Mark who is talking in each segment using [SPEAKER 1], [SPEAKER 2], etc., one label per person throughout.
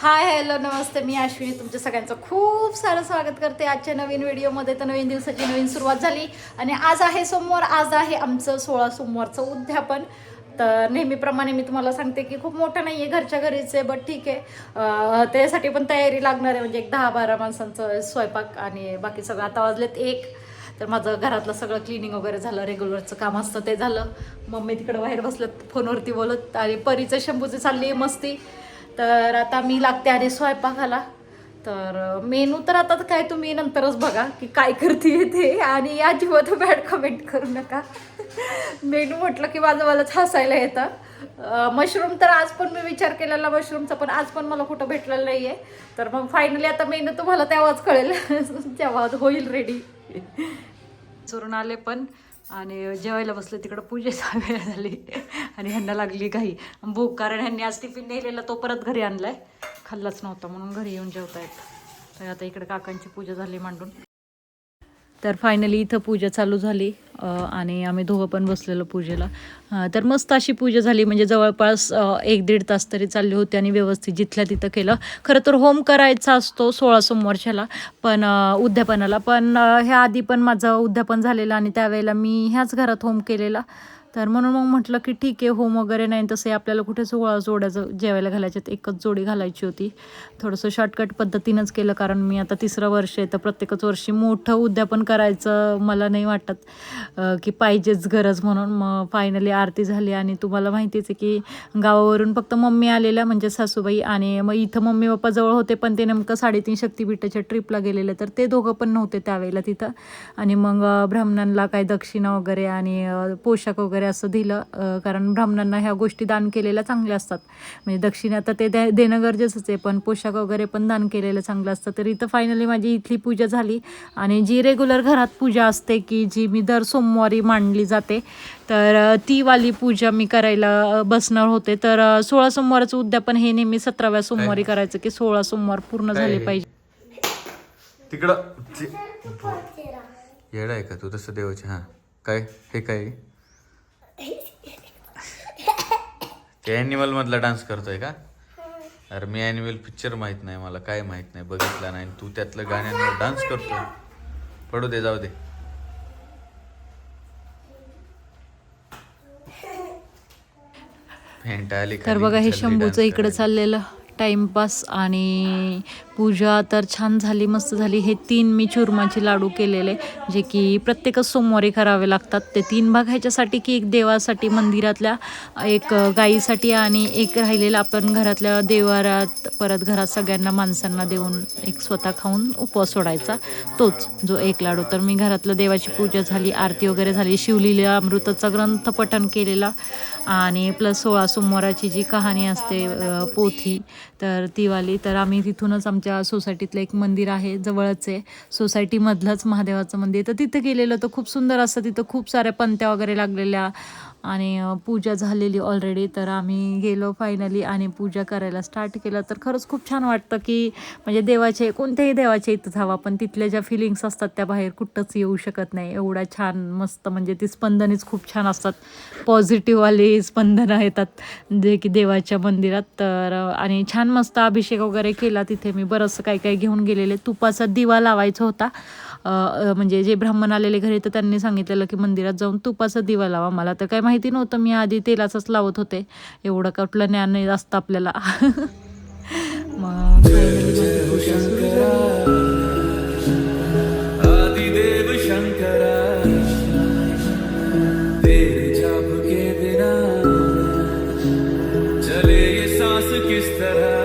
[SPEAKER 1] Hi hello नमस्ते मी अश्विनी तुमच्या सगळ्यांचं खूप सारं स्वागत करते. आजच्या नवीन व्हिडिओमध्ये तर नवीन दिवसाची नवीन सुरुवात झाली आणि आज आहे सोमवार आज आहे आमचं सोळा सोमवारचं उद्यापन. तर नेहमीप्रमाणे मी तुम्हाला सांगते की खूप मोठं नाही आहे घरच्या घरीच आहे बट ठीक आहे. त्यासाठी पण तयारी लागणार आहे म्हणजे एक दहा बारा माणसांचं स्वयंपाक आणि बाकी सगळं. आता वाजलेत एक तर माझं घरातलं सगळं क्लिनिंग वगैरे झालं रेग्युलरचं काम असतं ते झालं. मम्मी तिकडं बाहेर बसलं फोनवरती बोलत आणि परीचं शंभूचं चालली आहे मस्ती. तर आता मी लागते आधी स्वयंपाकाला. तर मेनू तर आता काय तुम्ही नंतरच बघा की काय करते ते. आणि अजिबात बॅड कमेंट करू नका. मेनू म्हटलं की माझं मलाच हसायला येतं. मशरूम तर आज पण मी विचार केलेला मशरूमचा पण आज पण मला कुठं भेटलेलं नाही आहे तर मग फायनली आता मेनू तुम्हाला तेव्हाच कळेल. तेव्हा होईल रेडी चोरून आले पण. आणि जेवायला बसलं तिकडं पूजेचा वेळ झाली. आणि ह्यांना लागली घाई. भूक कारण ह्यांनी आज टिफिन नेलेला तो परत घरी आणलाय. खाल्लाच नव्हता म्हणून घरी येऊन जेवतायत. तर आता इकडे काकांची पूजा झाली मांडून. तर फायनली इथं पूजा चालू झाली. आणि आम्ही दोघं पण बसलेलो पूजेला. तर मस्त अशी पूजा झाली. म्हणजे जवळपास एक दीड तास तरी चालली होती आणि व्यवस्थित जिथल्या तिथं केलं. खरं तर होम करायचा असतो सोळा सोमवारच्याला पण उद्यापनाला. पण ह्या आधी पण माझं उद्यापन झालेलं आणि त्यावेळेला मी ह्याच घरात होम केलेला. तर म्हणून मग म्हटलं की ठीक आहे होम वगैरे नाही तसे आपल्याला कुठे सोळा जोड्याचं जेवायला घालायच्यात एकच जोडी घालायची होती. थोडंसं शॉर्टकट पद्धतीनंच केलं कारण मी आता तिसरं वर्ष आहे तर प्रत्येकच वर्षी मोठं उद्यापन करायचं मला नाही वाटत की पाहिजेच गरज म्हणून. मग फायनली आरती झाली आणि तुम्हाला माहितीच आहे की गावावरून फक्त मम्मी आलेल्या म्हणजे सासूबाई आणि मग इथं मम्मी पप्पा जवळ होते पण ते नेमकं साडेतीन शक्तीपीठाच्या ट्रिपला गेलेले तर ते दोघं पण नव्हते त्यावेळेला तिथं. आणि मग ब्राह्मणांला ब्राह्मणांना काय दक्षिणा वगैरे आणि पोशाख वगैरे असं दिलं कारण ब्राह्मणांना ह्या गोष्टी दान केलेल्या चांगल्या असतात. म्हणजे दक्षिणा तर ते द्या- देणं गरजेचंच आहे पण पोशाख वगैरे पण दान केलेलं चांगलं असतं. तर इथं फायनली माझी इथली पूजा झाली आणि जी रेग्युलर घरात पूजा असते की जी मी दर सोमवारी मांडली जाते तर ती वाली पूजा मी करायला बसणार होते. तर सोळा सोमवारचं उद्यापन हे नेहमी सतराव्या सोमवारी करायचं की सोळा सोमवार पूर्ण झाले? पाहिजे.
[SPEAKER 2] तिकडं येडा आहे का तू? तसं देवाचे हा. काय? हे काय आहे? ते ॲनिमल मधला डान्स करतोय का? अरे मी ॲनिमल पिक्चर माहीत नाही मला काय माहीत नाही बघितला नाही. तू त्यातलं गाण्यांवर डान्स करतोय. पडू दे जाऊ दे.
[SPEAKER 1] तर बघा हे शंभूचं इकडं. चाललेलं. टाइमपास आणि पूजा तर छान झाली मस्त झाली. हे तीन मी चुरमाचे लाडू केलेले जे की प्रत्येकच सोमवारी करावे लागतात. ते तीन भाग ह्याच्यासाठी की एक देवासाठी मंदिरातल्या एक गाईसाठी आणि एक राहिलेला आपण घरातल्या देवारात परत घरात सगळ्यांना माणसांना देऊन एक स्वतः खाऊन उपवास सोडायचा. तोच जो एक लाडू. तर मी घरातलं देवाची पूजा झाली आरती वगैरे झाली शिवलीला अमृताचा ग्रंथ पठण केलेला. आणि प्लस सोळा सोमवाराची जी कहाणी असते पोथी तर ती वाली तर आम्ही तिथूनच आमच्या सोसायटीतलं एक मंदिर आहे जवळच आहे. सोसायटीमधलंच महादेवाचं मंदिर तर तिथं गेलेलं तर खूप सुंदर असतं. तिथं खूप साऱ्या पंत्या वगैरे लागलेल्या आणि पूजा झालेली ऑलरेडी तर आम्ही गेलो फायनली आणि पूजा करायला स्टार्ट केलं. तर खरंच खूप छान वाटतं की म्हणजे देवाचे कोणत्याही देवाचे इथं जावं पण तिथल्या ज्या फिलिंग्स असतात त्या बाहेर कुठंच येऊ शकत नाही. एवढा छान मस्त म्हणजे ती स्पंदनेच खूप छान असतात. पॉझिटिव्हवाली स्पंदनं येतात जे की देवाच्या मंदिरात. तर आणि छान मस्त अभिषेक वगैरे केला तिथे. मी बरंचसं काही काही घेऊन गेलेले. तुपाचा दिवा लावायचा होता. म्हणजे जे ब्राह्मण आलेले घरी तर त्यांनी सांगितलेलं की मंदिरात जाऊन तुपाचा दिवा लावा मला. तर काही माहिती नव्हतं मी आधी तेलाचाच लावत होते. एवढं कुठलं ज्ञान नाही असतं आपल्याला. मग
[SPEAKER 3] तरह?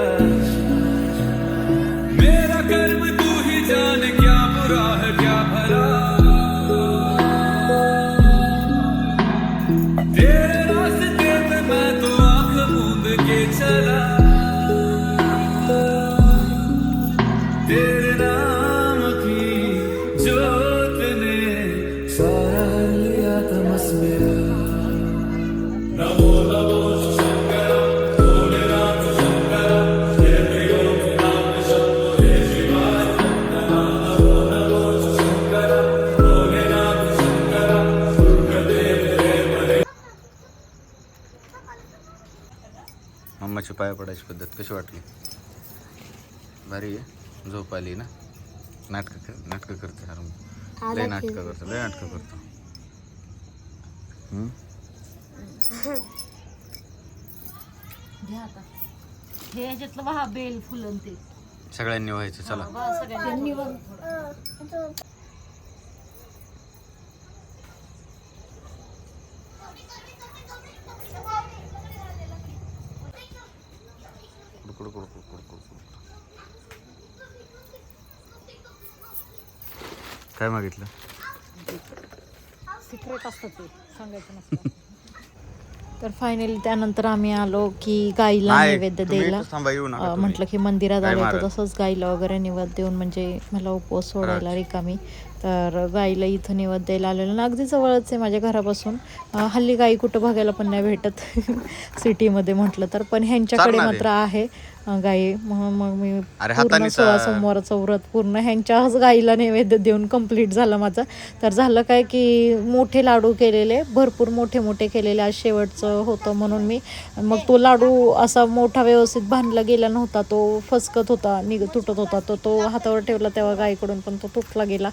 [SPEAKER 2] मम्माची पाया पडायची पद्धत कशी वाटली? भारी आहे. झोप आली ना? नाटक कर नाटकं करते यार लय नाटकं करतो लय नाटकं करतो. हम्म?
[SPEAKER 1] घ्या आता. हे याच्यातलं पहा बेल फुलन ते.
[SPEAKER 2] सगळ्यांनी व्हायचं चला.
[SPEAKER 1] सगळ्यांनी
[SPEAKER 2] कुड, कुड, कुड, कुड, कुड, कुड. काय मागितलं
[SPEAKER 1] सिक्रेट असतं ते सांगायचं नसतं तर फायनली त्यानंतर आम्ही आलो की गाईला
[SPEAKER 2] नाही,
[SPEAKER 1] नैवेद्य
[SPEAKER 2] तुम्ही
[SPEAKER 1] द्यायला
[SPEAKER 2] इथंच थांबा, येऊ नका
[SPEAKER 1] अं,
[SPEAKER 2] तुम्ही.
[SPEAKER 1] म्हटलं की मंदिरात
[SPEAKER 2] काय
[SPEAKER 1] आले
[SPEAKER 2] महाराज?
[SPEAKER 1] तसंच गाईला वगैरे निवद देऊन म्हणजे मला उपवास सोडायला रिकामी तर गाईला इथं निवद द्यायला आलेलं ना अगदी जवळच आहे माझ्या घरापासून. हल्ली गाई कुठं बघायला पण नाही भेटत. सिटीमध्ये म्हटलं तर. पण ह्यांच्याकडे. मात्र आहे. गाई. म्हणून मग मी पूर्ण सोळा सोमवारचं व्रत पूर्ण ह्यांच्याच गाईला नैवेद्य देऊन कंप्लीट झालं माझं. तर झालं काय की मोठे लाडू केलेले भरपूर मोठे मोठे केलेले. आज शेवटचं होतं म्हणून मी. मग तो लाडू असा मोठा व्यवस्थित बांधला गेला नव्हता. तो फसकत होता निघ तुटत होता. तो तो हातावर ठेवला तेव्हा गाईकडून पण तो तुटला गेला.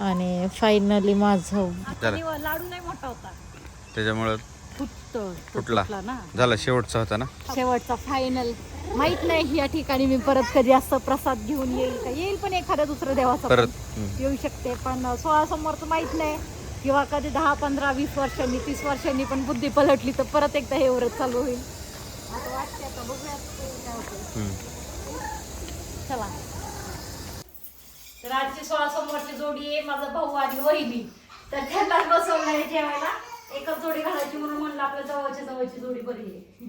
[SPEAKER 1] आणि फायनली माझं. लाडू नाही मोठा होता.
[SPEAKER 2] त्याच्यामुळं फुटला. झाला शेवटचा होता ना?
[SPEAKER 1] शेवटचा फायनल माहीत नाही या ठिकाणी मी परत कधी असं प्रसाद घेऊन येईल का? येईल पण एखाद्या दुसऱ्या देवाचा. येऊ शकते पण सोळा समोरचं माहीत नाही. किंवा कधी दहा पंधरा वीस वर्षांनी तीस वर्षांनी पण बुद्धी पलटली तर परत एकदा हे व्रत चालू होईल. आता वाटते आता बघूयात. चला. तर आजची सोळा समोरची जोडी आहे माझा भाऊ आणि वहिनी. तर त्यांना बसवलंय जेवायला एकच जोडी घालायची म्हणून म्हणलं आपल्या जवळच्या जवळची जोडी बरी आहे.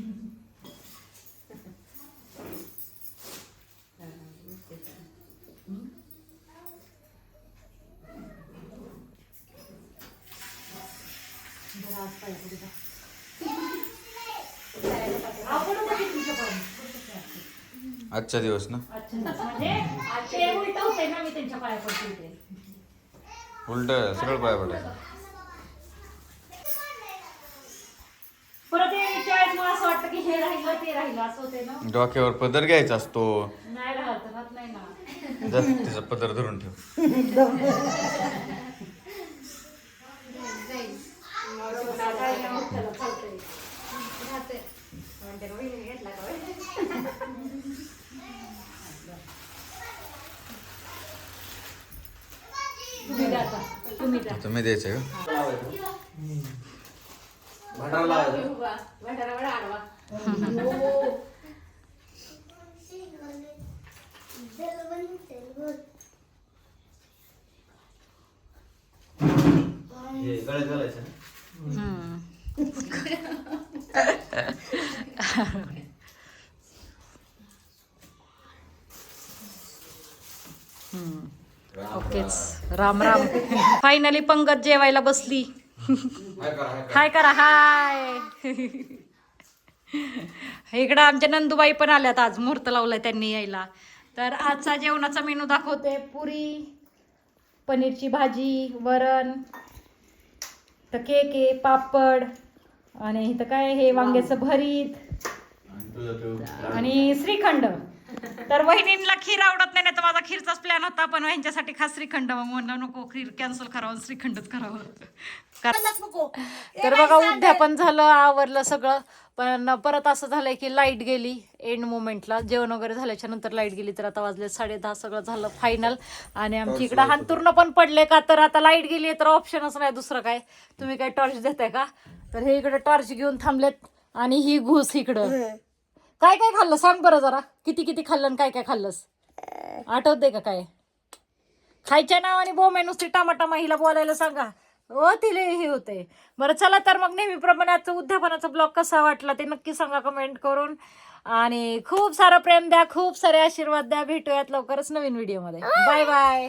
[SPEAKER 2] आजचा दिवस ना?
[SPEAKER 1] होते ना मी त्यांच्या पाया पडते ते
[SPEAKER 2] उलट सगळं पाया पडायचं
[SPEAKER 1] परत हे शाळेत मला असं वाटतं की हे राहिलं ते राहिलं असं होते ना.
[SPEAKER 2] डोक्यावर पदर घ्यायचा असतो.
[SPEAKER 1] नाही राहत राहत नाही ना.
[SPEAKER 2] जा, त्याचा पदर धरून ठेव.
[SPEAKER 1] आता. तुम्ही.
[SPEAKER 2] तुम्ही द्यायचं का?
[SPEAKER 1] ओकेच राम राम. फायनली पंगत जेवायला बसली. हाय करा हाय. इकडं आमच्या नंदुबाई पण आल्यात आज मुहूर्त लावलाय त्यांनी यायला. तर आजचा जेवणाचा मेनू दाखवते. पुरी पनीरची भाजी वरण तर केक आहे पापड आणि इथं काय हे वांग्याचं भरीत. आणि श्रीखंड. तर वहिनींना खीर आवडत नाही तर माझा खीरचाच प्लॅन होता पण ह्यांच्यासाठी खास श्रीखंड मग म्हणलं नको खीर कॅन्सल करावं श्रीखंडच करावं. कर- तर बघा उद्यापन झालं आवरलं सगळं पण परत असं झालंय की लाइट गेली एंड मोमेंटला जेवण वगैरे झाल्याच्यानंतर लाइट गेली तर आता वाजले साडे दहा सगळं झालं फायनल आणि आमची इकडं हांतुर्ण पण पडले का? तर आता लाइट गेली तर ऑप्शनच नाही दुसरं काय. तुम्ही काय टॉर्च देताय का? तर हे इकडे टॉर्च घेऊन थांबलेत आणि ही घुस इकडं. काय काय खाल्लं? सांग बरं जरा. किती किती खाल्लं आणि काय काय खाल्लंस? आठवते का काय? खायच्या नावाने बोमे नुसती टामाटामा हिला बोलायला सांगा. ओ तिले हे होते बरं चला तर मग नेहमीप्रमाणे आजचं उद्यापनाचा ब्लॉग कसा वाटला ते नक्की सांगा कमेंट करून. आणि खूप सारं प्रेम द्या खूप सारे आशीर्वाद द्या. भेटूयात लवकरच नवीन व्हिडिओमध्ये बाय बाय